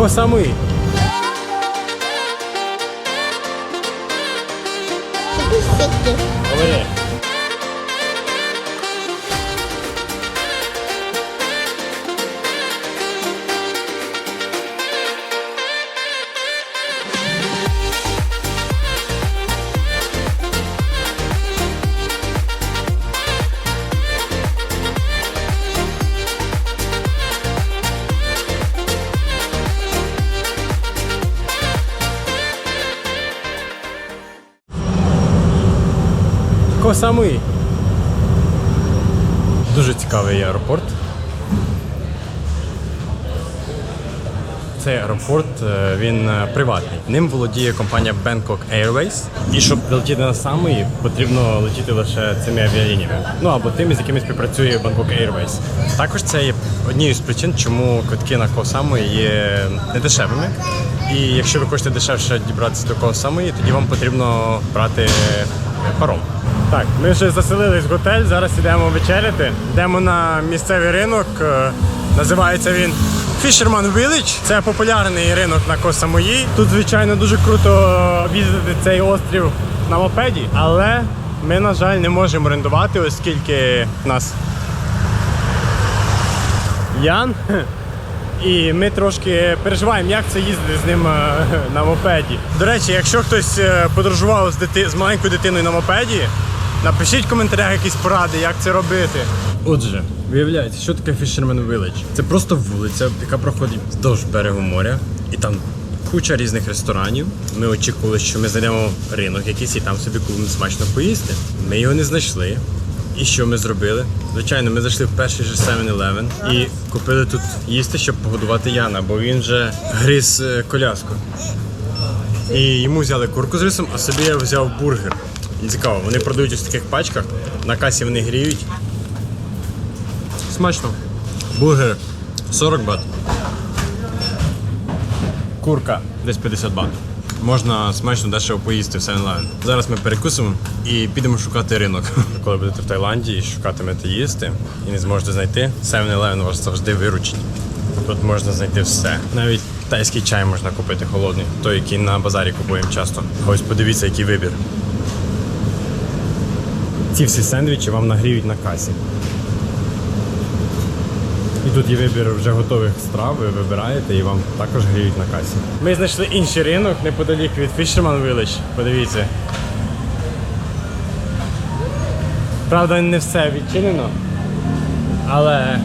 Косамуї. Косамуї. Дуже цікавий аеропорт. Цей аеропорт е, він е, приватний. Ним володіє компанія Bangkok Airways. І щоб летіти на самий, потрібно летіти лише цими авіалініями. Ну або тими, з якими співпрацює Bangkok Airways. Також це є однією з причин, чому квитки на Koh є недешевими. І якщо ви хочете дешевше дібратися до Samui, тоді вам потрібно брати паром. Так, ми вже заселились в готель, зараз йдемо вечеряти. Йдемо на місцевий ринок. е, Називається він Fisherman Village. Це популярний ринок на Косамої. Тут, звичайно, дуже круто об'їздити цей острів на мопеді, але ми, на жаль, не можемо орендувати, оскільки в нас Ян. І ми трошки переживаємо, як це їздити з ним е, на мопеді. До речі, якщо хтось е, подорожував з, дити... з маленькою дитиною на мопеді, напишіть в коментарях якісь поради, як це робити. Отже, виявляється, що таке Fisherman Village? Це просто вулиця, яка проходить вздовж берегу моря, і там куча різних ресторанів. Ми очікували, що ми знайдемо ринок якийсь і там собі купимо смачно поїсти. Ми його не знайшли. І що ми зробили? Звичайно, ми зайшли в перший же 7-Eleven і купили тут їсти, щоб погодувати Яна, бо він вже гриз е, коляску. І йому взяли курку з рисом, а собі я взяв бургер. І цікаво, вони продають ось в таких пачках, на касі вони гріють. Смачно. Бургер 40 бат. Курка десь 50 бат. Можна смачно дешево поїсти в 7-Eleven. Зараз ми перекусимо і підемо шукати ринок. Коли будете в Таїланді і шукатимете їсти і не зможете знайти, 7-Eleven вас завжди виручить. Тут можна знайти все. Навіть тайський чай можна купити холодний, той, який на базарі купуємо часто. Ось подивіться, який вибір. Ці всі сендвічі вам нагріють на касі. І тут є вибір вже готових страв, ви вибираєте і вам також гріють на касі. Ми знайшли інший ринок неподалік від Fisherman Village. Подивіться. Правда, не все відчинено, але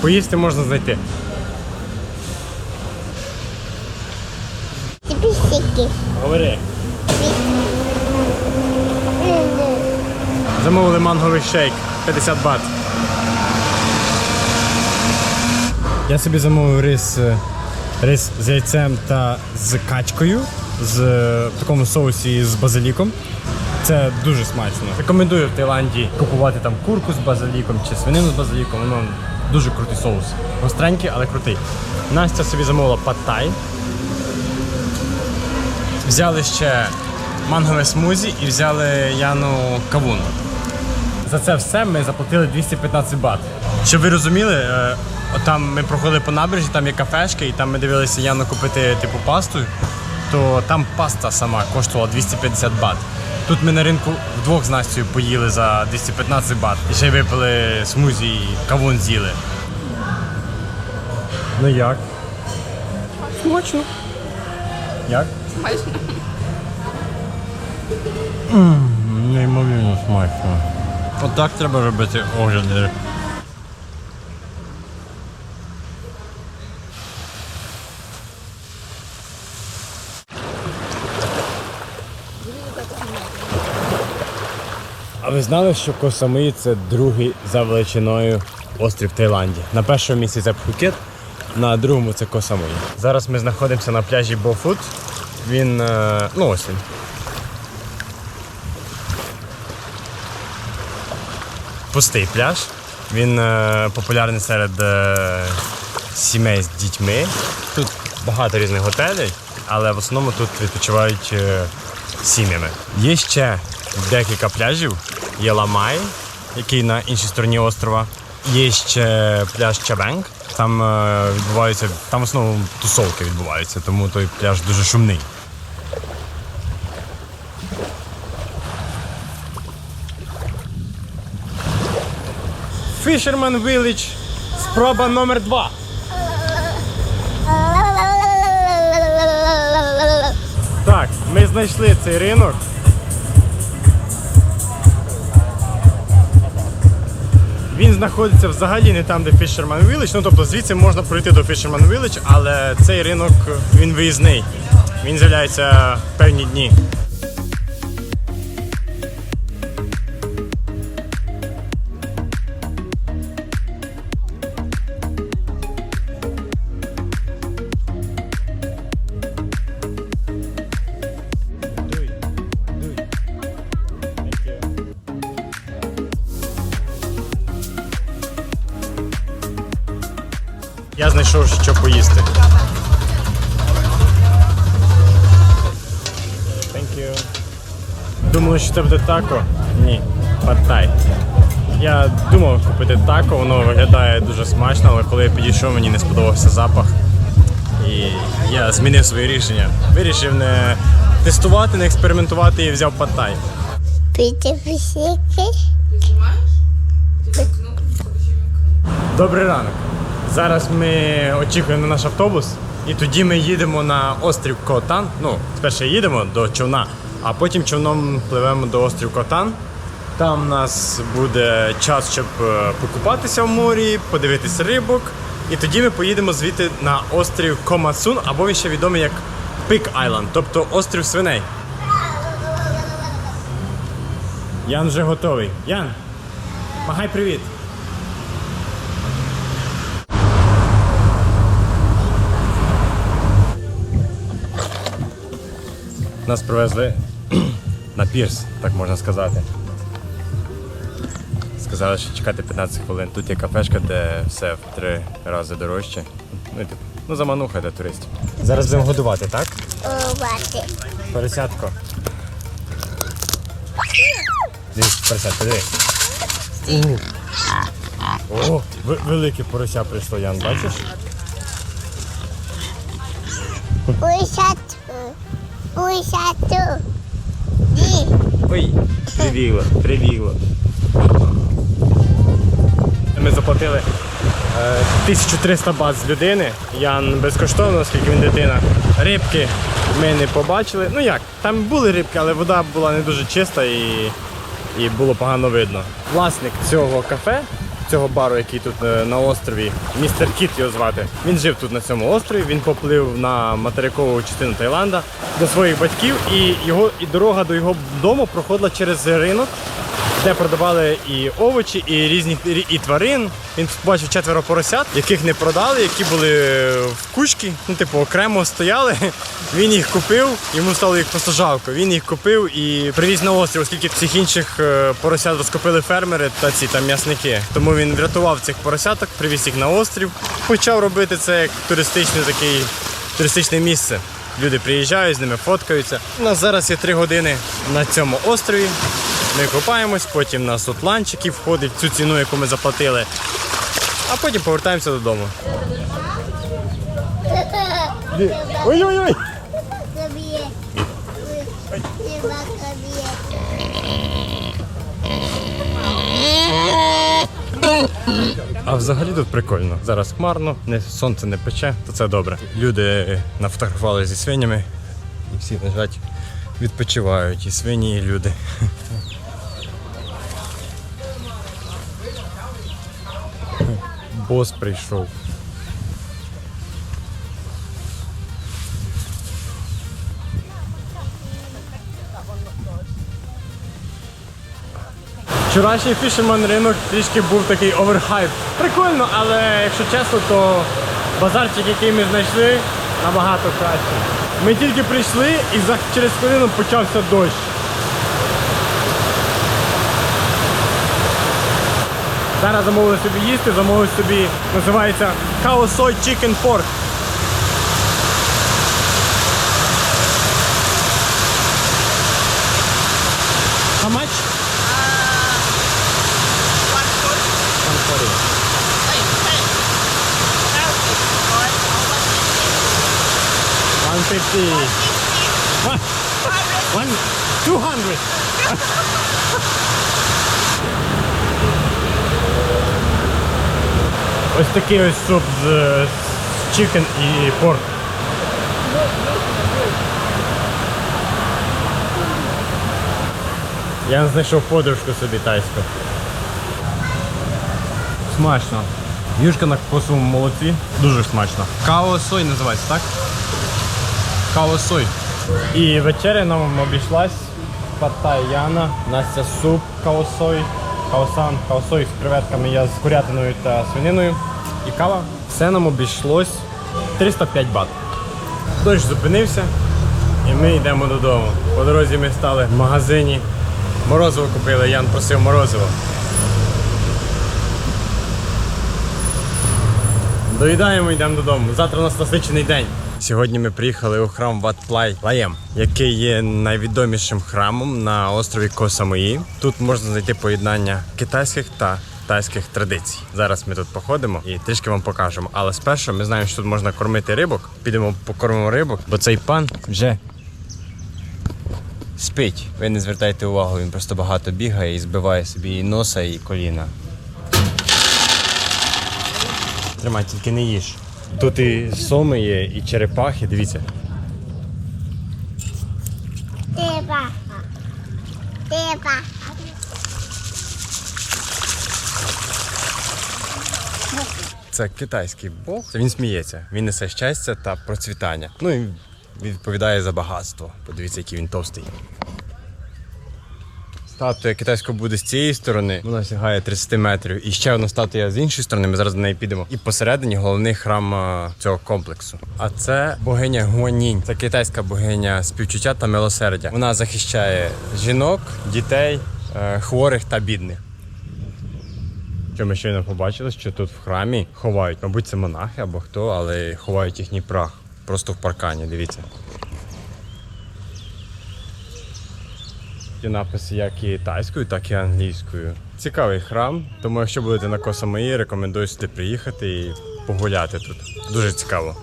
поїсти можна знайти. Говори. Замовили манговий шейк 50 бат. Я собі замовив рис, е, рис з яйцем та з качкою з, е, в такому соусі з базиліком. Це дуже смачно. Рекомендую в Таїланді купувати там курку з базиліком чи свинину з базиліком. Воно дуже крутий соус. Гостренький, але крутий. Настя собі замовила паттай. Взяли ще мангове смузі і взяли Яну кавун. За це все ми заплатили 215 бат. Щоб ви розуміли, е, там ми проходили по набережні, там є кафешки, і там ми дивилися Яну купити типу пасту, то там паста сама коштувала 250 бат. Тут ми на ринку вдвох з Настю поїли за 215 бат. І ще й випили смузі і кавун з'їли. Ну як? Смачно. Як? Смачно. Неймовірно смачно. Отак треба робити огляди. А ви знали, що Косамуї це другий за величиною острів Таїланді? На першому місці це Пхукет, на другому це Косамуї. Зараз ми знаходимося на пляжі Бофут. Він, е, ну ось він. Пустий пляж. Він е, популярний серед е, сімей з дітьми. Тут багато різних готелей, але в основному тут відпочивають е, сім'ями. Є ще декілька пляжів. Є Ламай, який на іншій стороні острова. Є ще пляж Чабенг, Там відбуваються, там в основному тусовки відбуваються, тому той пляж дуже шумний. Fisherman Village. Спроба номер два. Так, ми знайшли цей ринок. Він знаходиться взагалі не там, де Fisherman Village. Ну тобто звідси можна пройти до Fisherman Village, але цей ринок він виїзний. Він з'являється певні дні. Думали, що це буде тако? Ні, паттай. Я думав купити тако, воно виглядає дуже смачно, але коли я підійшов, мені не сподобався запах. І я змінив своє рішення. Вирішив не тестувати, не експериментувати і взяв паттай. Добрий ранок. Зараз ми очікуємо на наш автобус, і тоді ми їдемо на острів Котан. Ну, спершу їдемо до човна, а потім човном пливемо до острів Котан. Там у нас буде час, щоб е, покупатися в морі, подивитися рибок. І тоді ми поїдемо звідти на острів Комасун, або він ще відомий як Пик Айленд, тобто острів свиней. Ян вже готовий. Ян, махай привіт. Нас привезли на пірс, так можна сказати. Сказали, що чекати 15 хвилин. Тут є кафешка, де все в три рази дорожче. Ну, і ну замануха для туристів. Зараз будемо годувати, так? Бати. Поросятко. Дивись, поросятко, дивись. О, ви- велике порося прийшло, Ян, бачиш? Уйшату. Ні. Ой, прибігло, прибігло. Ми заплатили е, 1300 бат з людини. Ян безкоштовно, оскільки він дитина. Рибки ми не побачили. Ну як, там були рибки, але вода була не дуже чиста і, і було погано видно. Власник цього кафе, цього бару, який тут е, на острові, містер Кіт його звати. Він жив тут на цьому острові. Він поплив на материкову частину Таїланда до своїх батьків, і його і дорога до його дому проходила через ринок де продавали і овочі, і різні і- тварин. Він побачив четверо поросят, яких не продали, які були в кучки, ну типу окремо стояли. Він їх купив, йому стало їх просто жалко. Він їх купив і привіз на острів, оскільки всіх інших е, поросят розкупили фермери та ці там м'ясники. Тому він врятував цих поросяток, привіз їх на острів, почав робити це як туристичний такий туристичне місце. Люди приїжджають, з ними фоткаються. У нас зараз є три години на цьому острові. Ми купаємось, потім нас тут ланч, який входить в цю ціну, яку ми заплатили. А потім повертаємося додому. Ой-ой-ой! А взагалі тут прикольно. Зараз хмарно, не, сонце не пече, то це добре. Люди нафотографували зі свинями і всі лежать, відпочивають, і свині, і люди. Бос прийшов. Вчорашній фішерман ринок трішки був такий оверхайп. Прикольно, але якщо чесно, то базарчик, який ми знайшли, набагато краще. Ми тільки прийшли і через хвилину почався дощ. Зараз замовили собі їсти, замовили собі, називається Хаосой Chicken Pork. How much? 140. One fifty. One, two hundred. Ось такий ось суп з, з chicken і порк. Я знайшов подружку собі тайську. Смачно. Юшка на кокосовому молоці. Дуже смачно. Као сой називається, так? Као сой. І вечеря нам обійшлась. Паттай Яна, Настя суп каосой, каосан, каосой з креветками, я з курятиною та свининою. І кава. Все нам обійшлось 305 бат. Дощ зупинився і ми йдемо додому. По дорозі ми стали в магазині. Морозиво купили, Ян просив морозиво. Доїдаємо, йдемо додому. Завтра у нас насичений день. Сьогодні ми приїхали у храм Ват Плай Лаєм, який є найвідомішим храмом на острові Косамої. Тут можна знайти поєднання китайських та тайських традицій. Зараз ми тут походимо і трішки вам покажемо. Але спершу ми знаємо, що тут можна кормити рибок. Підемо покормимо рибок, бо цей пан вже спить. Ви не звертайте увагу, він просто багато бігає і збиває собі і носа, і коліна. Тримай, тільки не їж. Тут і соми є, і черепахи, дивіться. Деба. Деба. Це китайський бог. Він сміється. Він несе щастя та процвітання. Ну і відповідає за багатство. Подивіться, який він товстий. Статуя китайського буде з цієї сторони, вона сягає 30 метрів. І ще одна статуя з іншої сторони. Ми зараз до неї підемо. І посередині головний храм цього комплексу. А це богиня Гуанінь. Це китайська богиня співчуття та милосердя. Вона захищає жінок, дітей, е, хворих та бідних. Що ми щойно побачили, що тут в храмі ховають, мабуть, це монахи або хто, але ховають їхній прах просто в паркані, дивіться. Ті написи як і тайською, так і англійською. Цікавий храм, тому якщо будете на Косамаї, рекомендую сюди приїхати і погуляти тут. Дуже цікаво.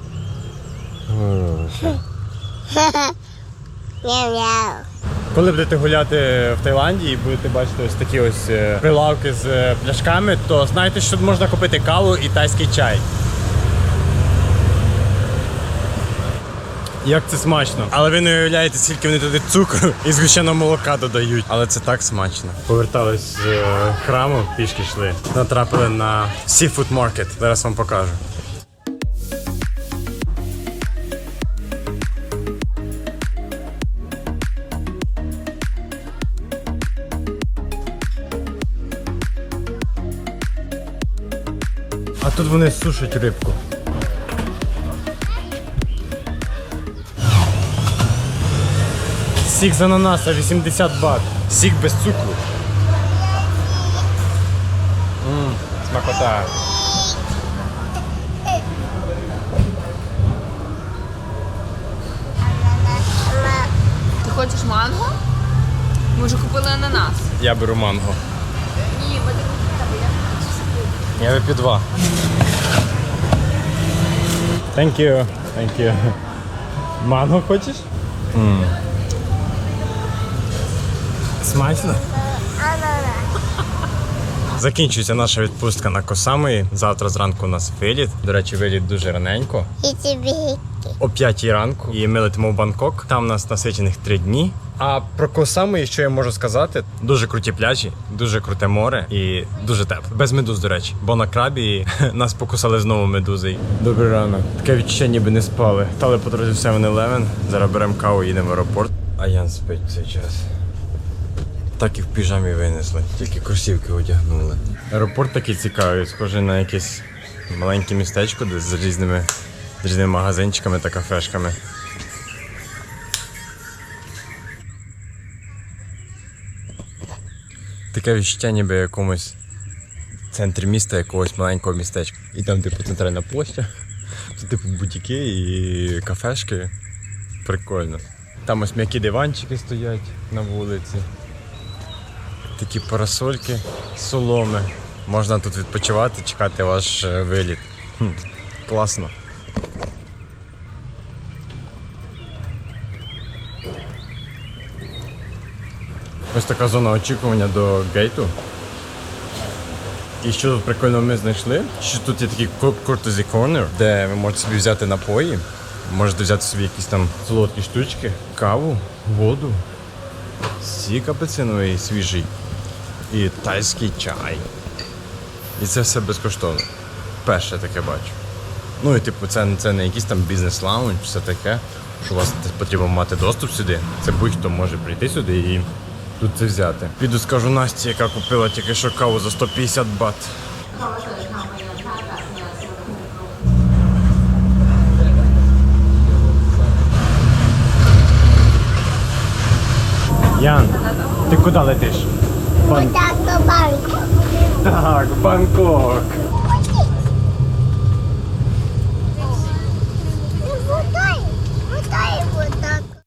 Коли будете гуляти в Таїланді і будете бачити ось такі ось е, прилавки з е, пляшками, то знайте, що можна купити каву і тайський чай. Як це смачно. Але ви не уявляєте, скільки вони туди цукру і згущеного молока додають. Але це так смачно. Повертались з е, храму, пішки йшли. Натрапили на Seafood Market. Зараз вам покажу. А тут вони сушать рибку. Сік з ананаса 80 бат. Сік без цукру. Ммм, смакота. Ти хочеш манго? Ми вже купили ананас. Я беру манго. Ні, ми Я вип'ю два. Thank you. Thank you. Манго хочеш? Смачно? Закінчується наша відпустка на Косамої. Завтра зранку у нас виліт. До речі, виліт дуже раненько. О 5 ранку і ми летимо в Бангкок. Там у нас насичених три дні. А про Косамої, що я можу сказати, дуже круті пляжі, дуже круте море і дуже тепло. Без медуз, до речі. Бо на крабі нас покусали знову медузи. Добрий ранок. Таке відчуття, ніби не спали. Стали по дорозі 7-Eleven. Зараз беремо каву, їдемо в аеропорт. А Ян спить в цей час. Так і в піжамі винесли, тільки кросівки одягнули. Аеропорт такий цікавий, схожий на якесь маленьке містечко, де з різними, з різними магазинчиками та кафешками. Таке відчуття, ніби в якомусь центрі міста якогось маленького містечка. І там, типу, центральна площа, тут, типу, бутіки і кафешки. Прикольно. Там ось м'які диванчики стоять на вулиці такі парасольки, соломи. Можна тут відпочивати, чекати ваш е, виліт. Хм, Класно. Ось така зона очікування до гейту. І що тут прикольно ми знайшли, що тут є такий courtesy corner, де ви можете собі взяти напої, можете взяти собі якісь там солодкі штучки, каву, воду, сік апельсиновий свіжий і тайський чай. І це все безкоштовно. Перше таке бачу. Ну і типу, це, це не якийсь там бізнес-лаунж, все таке, що у вас потрібно мати доступ сюди. Це будь-хто може прийти сюди і тут це взяти. Піду скажу Насті, яка купила тільки що каву за 150 бат. Ян, ти куди летиш? Бан... Так до банку. Так, Бангкок.